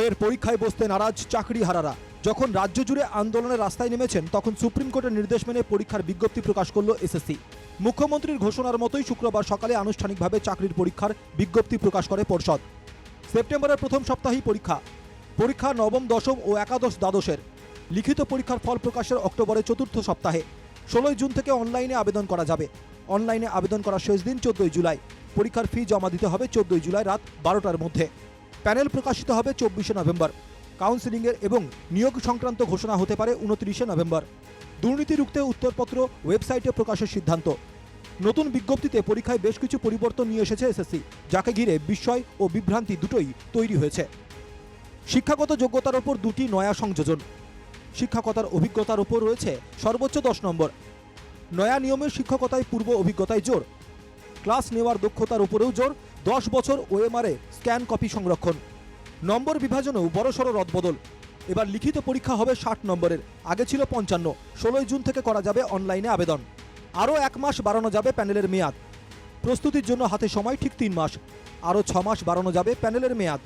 ফের পরীক্ষায় বসতে নারাজ চাকরি হারারা যখন রাজ্য জুড়ে আন্দোলনের রাস্তায় নেমেছেন, তখন সুপ্রিম কোর্টের নির্দেশ মেনে পরীক্ষার বিজ্ঞপ্তি প্রকাশ করল এসএসসি মুখ্যমন্ত্রীর ঘোষণার মতোই শুক্রবার সকালে আনুষ্ঠানিকভাবে চাকরির পরীক্ষার বিজ্ঞপ্তি প্রকাশ করে পর্ষদ। সেপ্টেম্বরের প্রথম সপ্তাহেই পরীক্ষা। পরীক্ষা নবম, দশম ও একাদশ দ্বাদশের। লিখিত পরীক্ষার ফল প্রকাশের অক্টোবরের চতুর্থ সপ্তাহে। ষোলোই জুন থেকে অনলাইনে আবেদন করা যাবে। অনলাইনে আবেদন করার শেষ দিন চোদ্দই জুলাই। পরীক্ষার ফি জমা দিতে হবে চোদ্দই জুলাই রাত বারোটার মধ্যে। প্যানেল প্রকাশিত হবে চব্বিশে নভেম্বর। কাউন্সিলিংয়ের এবং নিয়োগ সংক্রান্ত ঘোষণা হতে পারে উনত্রিশে নভেম্বর। দুর্নীতি রুখতে উত্তরপত্র, ওয়েবসাইটে প্রকাশের সিদ্ধান্ত। নতুন বিজ্ঞপ্তিতে পরীক্ষায় বেশ কিছু পরিবর্তন নিয়ে এসেছে এসএসসি, যাকে ঘিরে বিস্ময় ও বিভ্রান্তি দুটোই তৈরি হয়েছে। শিক্ষাগত যোগ্যতার ওপর দুটি নয়া সংযোজন। শিক্ষকতার অভিজ্ঞতার ওপর রয়েছে সর্বোচ্চ দশ নম্বর। নয়া নিয়মের শিক্ষকতায় পূর্ব অভিজ্ঞতায় জোর ক্লাস নেওয়ার দক্ষতার উপরেও জোর, দশ বছর ওএমআরএ স্ক্যান কপি সংরক্ষণ। নম্বর বিভাজনেও বড়সড় রদবদল। এবার লিখিত পরীক্ষা হবে ষাট নম্বরের, আগে ছিল পঞ্চান্ন, ষোলোই জুন থেকে করা যাবে অনলাইনে আবেদন। আরও এক মাস বাড়ানো যাবে প্যানেলের মেয়াদ। প্রস্তুতির জন্য হাতে সময় ঠিক তিন মাস, আরও ছ মাস বাড়ানো যাবে প্যানেলের মেয়াদ।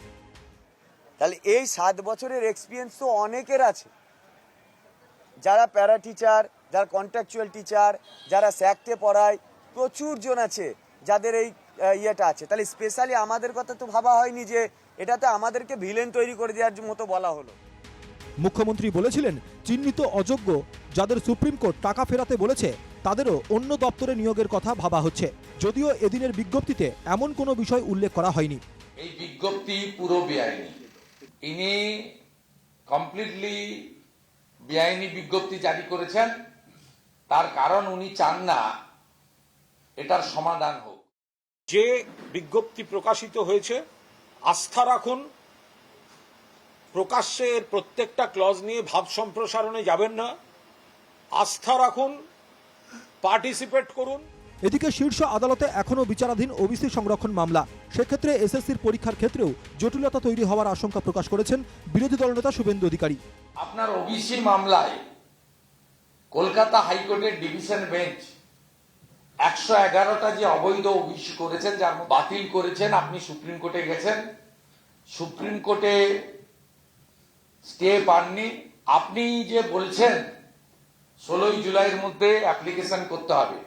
তাহলে এই সাত বছরের এক্সপিরিয়েন্স তো অনেকের আছে। যারা প্যারা টিচার যারা কন্ট্রাকচুয়াল টিচার যারা স্যাকটে পড়ায় প্রচুর জন আছে। যাদের এই ইয়েটা আছে। তাহলে স্পেশালি আমাদের কথা তো ভাবা হয়নি যে এটাতে আমাদেরকে ভিলেন তৈরি করে দেওয়ার মতো বলা হলো। মুখ্যমন্ত্রী বলেছিলেন চিহ্নিত অযোগ্য যাদের সুপ্রিম কোর্ট টাকা ফেরাতে বলেছে তাদেরও অন্য দপ্তরে নিয়োগের কথা ভাবা হচ্ছে। যদিও এদিনের বিজ্ঞপ্তিতে এমন কোনো বিষয় উল্লেখ করা হয়নি। এই বিজ্ঞপ্তি পুরো বেআইনি। ইনি কমপ্লিটলি বেআইনি বিজ্ঞপ্তি জারি করেছেন। তার কারণ উনি চান না এটার সমাধান হোক। যে বিজ্ঞপ্তি প্রকাশিত হয়েছে আস্থা রাখুন প্রকাশ্যে এর প্রত্যেকটা ক্লজ নিয়ে ভাব সম্প্রসারণে যাবেন না। আস্থা রাখুন পার্টিসিপেট করুন। এদিকে শীর্ষ আদালতে এখনও বিচারাধীন ওবিসি সংরক্ষণ মামলা। সেক্ষেত্রে এসএসসির পরীক্ষার ক্ষেত্রেও জটিলতা তৈরি হওয়ার আশঙ্কা প্রকাশ করেছেন বিরোধী দলনেতা শুভেন্দু অধিকারী। আপনার ওবিসি মামলায় কলকাতা হাইকোর্টের ডিভিশন বেঞ্চ একশো এগারোটা যে অবৈধ ওবিসি করেছেন, যার বাতিল করেছেন, আপনি সুপ্রিম কোর্টে গেছেন। সুপ্রিম কোর্টে স্টে পাননি। আপনি যে বলছেন, ষোলোই জুলাইয়ের মধ্যে অ্যাপ্লিকেশন করতে হবে।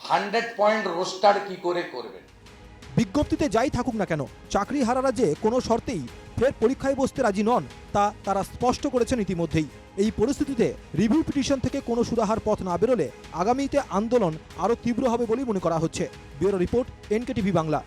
হান্ড্রেড পয়েন্ট রোস্টার কি করে করবেন? বিজ্ঞপ্তিতে যাই থাকুক না কেন, চাকরি হারারা যে কোনো শর্তেই ফের পরীক্ষায় বসতে রাজি নন, তা তারা স্পষ্ট করেছেন ইতিমধ্যেই। এই পরিস্থিতিতে রিভিউ পিটিশন থেকে কোনো সুরাহার পথ না বেরোলে আগামীতে আন্দোলন আরও তীব্র হবে বলেই মনে করা হচ্ছে। Bureau report, NKTV Bangla.